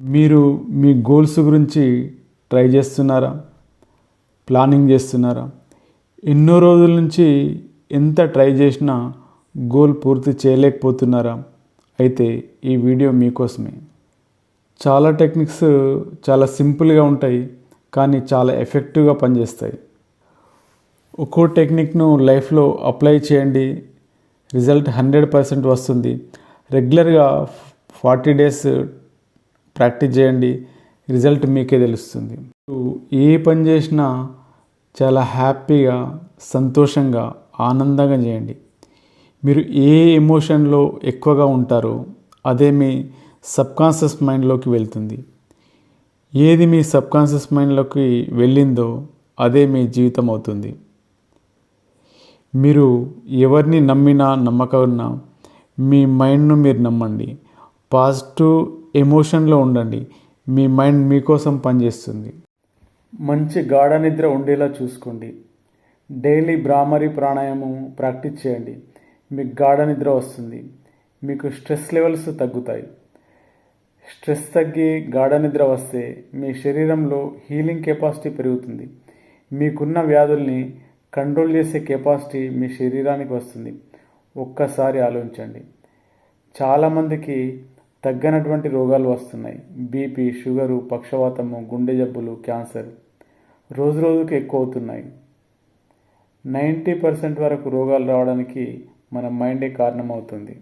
మీరు మీ గోల్స్ గురించి ట్రై చేస్తున్నారా? ప్లానింగ్ చేస్తున్నారా? ఎన్నో రోజుల నుంచి ఎంత ట్రై చేసినా గోల్ పూర్తి చేయలేకపోతున్నారా? అయితే ఈ వీడియో మీకోసమే. చాలా టెక్నిక్స్ చాలా సింపుల్గా ఉంటాయి కానీ చాలా ఎఫెక్టివ్గా పనిచేస్తాయి. ఒక్కో టెక్నిక్ను లైఫ్లో అప్లై చేయండి. రిజల్ట్ హండ్రెడ్ పర్సెంట్ వస్తుంది. రెగ్యులర్గా ఫార్టీ డేస్ ప్రాక్టీస్ చేయండి రిజల్ట్ మీకే తెలుస్తుంది. ఏ పని చేసినా చాలా హ్యాపీగా సంతోషంగా ఆనందంగా చేయండి. మీరు ఏ ఎమోషన్లో ఎక్కువగా ఉంటారో అదే మీ సబ్కాన్షియస్ మైండ్లోకి వెళ్తుంది. ఏది మీ సబ్కాన్షియస్ మైండ్లోకి వెళ్ళిందో అదే మీ జీవితం అవుతుంది. మీరు ఎవరిని నమ్మినా నమ్మకన్నా మీ మైండ్ను మీరు నమ్మండి. పాజిటివ్ ఎమోషన్లో ఉండండి. మీ మైండ్ మీకోసం పనిచేస్తుంది. మంచి గాఢ నిద్ర ఉండేలా చూసుకోండి. డైలీ బ్రాహ్మరీ ప్రాణాయామం ప్రాక్టీస్ చేయండి. మీకు గాఢ నిద్ర వస్తుంది. మీకు స్ట్రెస్ లెవెల్స్ తగ్గుతాయి. స్ట్రెస్ తగ్గి గాఢ నిద్ర వస్తే మీ శరీరంలో హీలింగ్ కెపాసిటీ పెరుగుతుంది. మీకున్న వ్యాధుల్ని కంట్రోల్ చేసే కెపాసిటీ మీ శరీరానికి వస్తుంది. ఒక్కసారి ఆలోచించండి. చాలామందికి తగ్గనటువంటి రోగాలు వస్తున్నాయి. బీపీ షుగరు పక్షవాతము గుండె జబ్బులు క్యాన్సర్ రోజు రోజుకి ఎక్కువ అవుతున్నాయి నైంటీ పర్సెంట్ వరకు రోగాలు రావడానికి మన మైండే కారణమవుతుంది.